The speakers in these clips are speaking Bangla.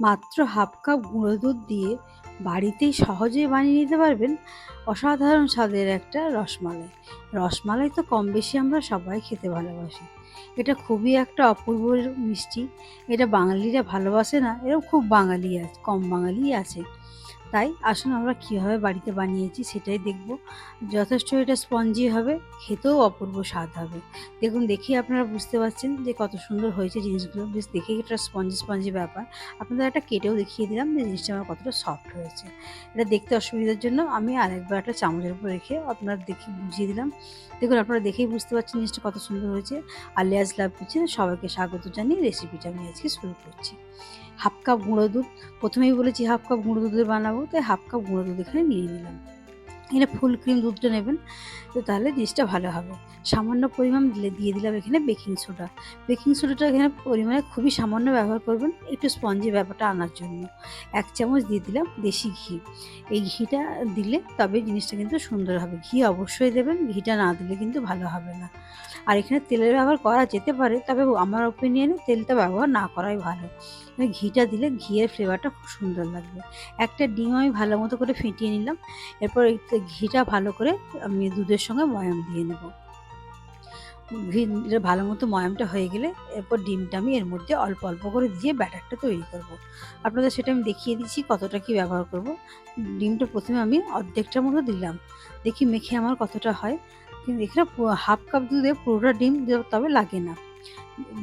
মাত্র হাফ কাপ গুঁড়ো দুধ দিয়ে বাড়িতেই সহজেই বানিয়ে নিতে পারবেন অসাধারণ স্বাদের একটা রসমালাই। রসমালাই তো কম বেশি আমরা সবাই খেতে ভালোবাসি। এটা খুবই একটা অপূর্ব মিষ্টি। এটা বাঙালিরা ভালোবাসে না এরকম খুব বাঙালি আছে কম বাঙালি আছে। তাই আসুন আমরা কীভাবে বাড়িতে বানিয়েছি সেটাই দেখব। যথেষ্ট এটা স্পঞ্জি হবে, খেতেও অপূর্ব স্বাদ হবে। দেখুন দেখি আপনারা বুঝতে পারছেন যে কত সুন্দর হয়েছে জিনিসগুলো। বেশ, দেখেই এটা স্পঞ্জি স্পঞ্জি ব্যাপার। আপনাদের একটা কেটেও দেখিয়ে দিলাম যে জিনিসটা আমার কতটা সফট হয়েছে। এটা দেখতে অসুবিধার জন্য আমি আরেকবার একটা চামচের উপর রেখে আপনার দেখে বুঝিয়ে দিলাম। দেখুন, আপনারা দেখেই বুঝতে পারছেন জিনিসটা কত সুন্দর হয়েছে। আর লেয়াজ লাভ কিচেন সবাইকে স্বাগত জানিয়ে রেসিপিটা আমি আজকে শুরু করছি। হাফ কাপ গুঁড়ো দুধ। প্রথমেই বলেছি হাফ কাপ গুঁড়ো দুধের বানাবো, তাই হাফ কাপ গুঁড়ো দুধ এখানে নিয়ে নিলাম। এখানে ফুল ক্রিম দুধটা নেবেন, তো তাহলে জিনিসটা ভালো হবে। সামান্য পরিমাণ দিলে, দিয়ে দিলাম এখানে বেকিং সোডা। বেকিং সোডাটা এখানে পরিমাণে খুবই সামান্য ব্যবহার করবেন, একটু স্পঞ্জি ব্যাপারটা আনার জন্য। এক চামচ দিয়ে দিলাম দেশি ঘি। এই ঘিটা দিলে তবে জিনিসটা কিন্তু সুন্দর হবে। ঘি অবশ্যই দেবেন, ঘিটা না দিলে কিন্তু ভালো হবে না। আর এখানে তেলের ব্যবহার করা যেতে পারে, তবে আমার ওপিনিয়নে তেলটা ব্যবহার না করাই ভালো। ঘিটা দিলে ঘিয়ের ফ্লেভারটা খুব সুন্দর লাগবে একটা ডিম আমি ভালো মতো করে ফেটিয়ে নিলাম, এরপর ঘিটা ভালো করে আমি দুধের সঙ্গে ময়াম দিয়ে নেব ঘি ভালো মতো ময়ামটা হয়ে গেলে এরপর ডিমটা আমি এর মধ্যে অল্প অল্প করে দিয়ে ব্যাটারটা তৈরি করব। আপনাদের সেটা আমি দেখিয়ে দিচ্ছি কতটা কি ব্যবহার করব। ডিমটা প্রথমে আমি অর্ধেকটার মতো দিলাম, দেখি মেখে আমার কতটা হয় কিন্তু এখানে হাফ কাপ দুধে পুরোটা ডিম তবে লাগে না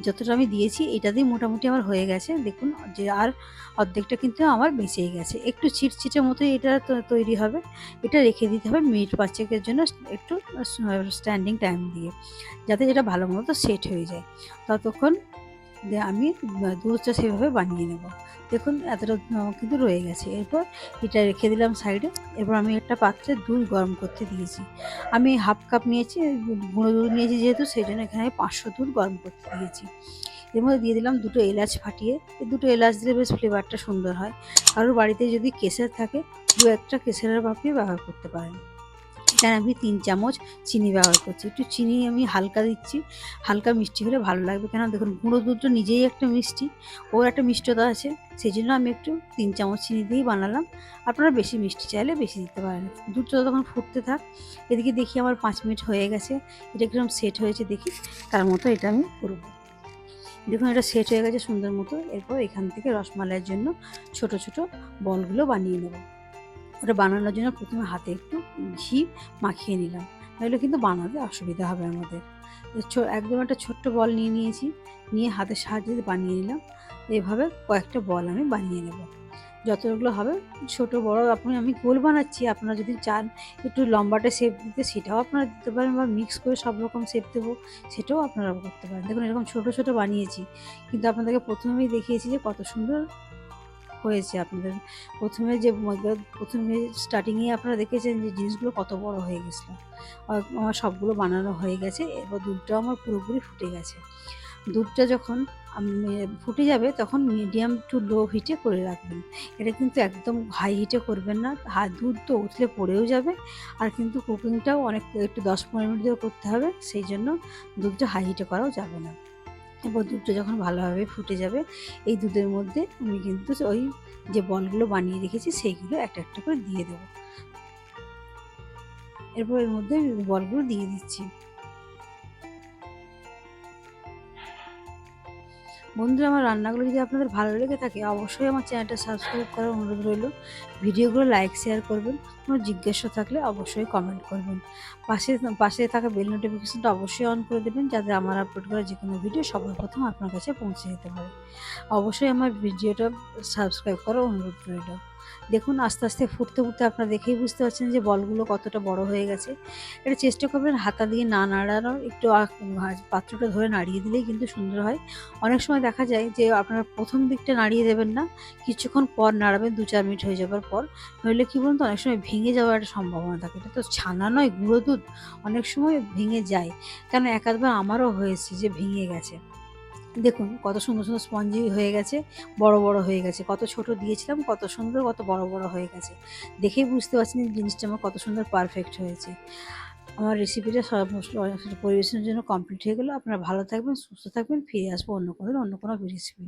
যতটা আমি দিয়েছি, এটা দিয়ে মোটামুটি আমার হয়ে গেছে। দেখুন, যে আর অর্ধেকটা কিন্তু আমার বেঁচেই গেছে। একটু ছিটছিটের মতো এটা তৈরি হবে। এটা রেখে দিতে হবে মিনিট পাঁচেকের জন্য একটু স্ট্যান্ডিং টাইম দিয়ে। যাতে যেটা ভালো মতো সেট হয়ে যায়। ততক্ষণ আমি দুধটা সেভাবে বানিয়ে নেব। দেখুন, এতটা কিন্তু রয়ে গেছে। এরপর এটা রেখে দিলাম সাইডে। এরপর আমি একটা পাত্রে দুধ গরম করতে দিয়েছি। আমি হাফ কাপ নিয়েছি, গুঁড়ো দুধ নিয়েছি যেহেতু, সেই জন্য এখানে পাঁচশো দুধ গরম করতে দিয়েছি। এর মধ্যে দিয়ে দিলাম দুটো এলাচ ফাটিয়ে। এই দুটো এলাচ দিলে বেশ ফ্লেভারটা সুন্দর হয়। কারোর বাড়িতে যদি কেসের থাকে, দু একটা কেসের পাপিও ব্যবহার করতে পারেন। এখানে আমি তিন চামচ চিনি ব্যবহার করছি। একটু চিনি আমি হালকা দিচ্ছি, হালকা মিষ্টি হলে ভালো লাগবে। কেন দেখুন, গুঁড়ো দুধটা নিজেই একটা মিষ্টি, ওর একটা মিষ্টতা আছে। সেই জন্য আমি একটু তিন চামচ চিনি দিয়েই বানালাম। আপনারা বেশি মিষ্টি চাইলে বেশি দিতে পারেন। দুধটা তখন ফুটতে থাক, এদিকে দেখি আমার পাঁচ মিনিট হয়ে গেছে। এটা একদম সেট হয়েছে দেখি, তার মতো এটা আমি করব। দেখুন, এটা সেট হয়ে গেছে সুন্দর মতো। এরপর এখান থেকে রসমালাইয়ের জন্য ছোট ছোট বলগুলো বানিয়ে নেব। ওটা বানানোর জন্য প্রথমে হাতে একটু ঘি মাখিয়ে নিলাম। নইলে কিন্তু বানাতে অসুবিধা হবে আমাদের। একদম একটা ছোট্ট বল নিয়ে নিয়েছি, নিয়ে হাতের সাহায্যে বানিয়ে নিলাম। এভাবে কয়েকটা বল আমি বানিয়ে নেব। যতগুলো হবে, ছোট বড় আপনি, আমি গোল বানাচ্ছি। আপনারা যদি চান একটু লম্বাটা শেপ দিতে, সেটাও আপনারা দিতে পারেন বা মিক্স করে সব রকম শেপ দেবো, সেটাও আপনারা করতে পারেন। দেখুন এরকম ছোট ছোট বানিয়েছি। কিন্তু আপনাদেরকে প্রথমেই দেখিয়েছি যে কত সুন্দর হয়েছে। আপনাদের প্রথমে যে প্রথমে স্টার্টিংয়ে আপনারা দেখেছেন যে জিনিসগুলো কত বড় হয়ে গেছিল। আমার সবগুলো বানানো হয়ে গেছে, এবার দুধটাও আমার পুরোপুরি ফুটে গেছে। দুধটা যখন ফুটে যাবে তখন মিডিয়াম টু লো হিটে করে রাখবেন। এটা কিন্তু একদম হাই হিটে করবেন না। দুধ তো উঠলে পড়েও যাবে, আর কিন্তু কুকিংটাও অনেক, একটু দশ পনেরো মিনিট ধরে করতে হবে, সেই জন্য দুধটা হাই হিটে করাও যাবে না। এবার দুধটা যখন ভালোভাবে ফুটে যাবে, এই দুধের মধ্যে আমি কিন্তু ওই যে বলগুলো বানিয়ে রেখেছি, সেইগুলো একটা একটা করে দিয়ে দেবো। এরপর এর মধ্যে বলগুলো দিয়ে দিচ্ছি। বন্ধুরা, আমার রান্নাগুলো যদি আপনাদের ভালো লেগে থাকে, অবশ্যই আমার চ্যানেলটা সাবস্ক্রাইব করার অনুরোধ রইল। ভিডিওগুলো লাইক শেয়ার করবেন। কোনো জিজ্ঞাসা থাকলে অবশ্যই কমেন্ট করবেন। পাশে পাশে থাকা বেল নোটিফিকেশনটা অবশ্যই অন করে দেবেন, যাতে আমার আপলোড করা যে কোনো ভিডিও সবার প্রথম আপনার কাছে পৌঁছে যেতে পারে। অবশ্যই আমার ভিডিওটা সাবস্ক্রাইব করার অনুরোধ রইল। দেখুন, আস্তে আস্তে ফুটতে ফুটতে আপনারা দেখেই বুঝতে পারছেন যে বলগুলো কতটা বড় হয়ে গেছে। এটা চেষ্টা করবেন হাতা দিয়ে না নাড়ানোর, একটু পাত্রটা ধরে নাড়িয়ে দিলেই কিন্তু সুন্দর হয়। অনেক সময় দেখা যায় যে আপনারা প্রথম দিকটা নাড়িয়ে দেবেন না, কিছুক্ষণ পর নাড়াবেন, দু, চার মিনিট হয়ে যাবার পর নইলে কী বলুন তো, অনেক সময় ভেঙে যাওয়ার একটা সম্ভাবনা থাকে। এটা তো ছানা নয়, গুঁড়ো দুধ অনেক সময় ভেঙে যায়। কেন একাধবার আমারও হয়েছে যে ভেঙে গেছে। দেখুন, কত সুন্দর সুন্দর স্পঞ্জি হয়ে গেছে, বড় বড় হয়ে গেছে। কত ছোট দিয়েছিলাম, কত সুন্দর, কত বড় বড় হয়ে গেছে। দেখেই বুঝতে পারছেন জিনিসটা আমার কত সুন্দর পারফেক্ট হয়েছে। আমার রেসিপিটা পরিবেশনের জন্য কমপ্লিট হয়ে গেলো। আপনারা ভালো থাকবেন, সুস্থ থাকবেন, ফিরে আসব অন্য কোনো অন্য কোনো রেসিপি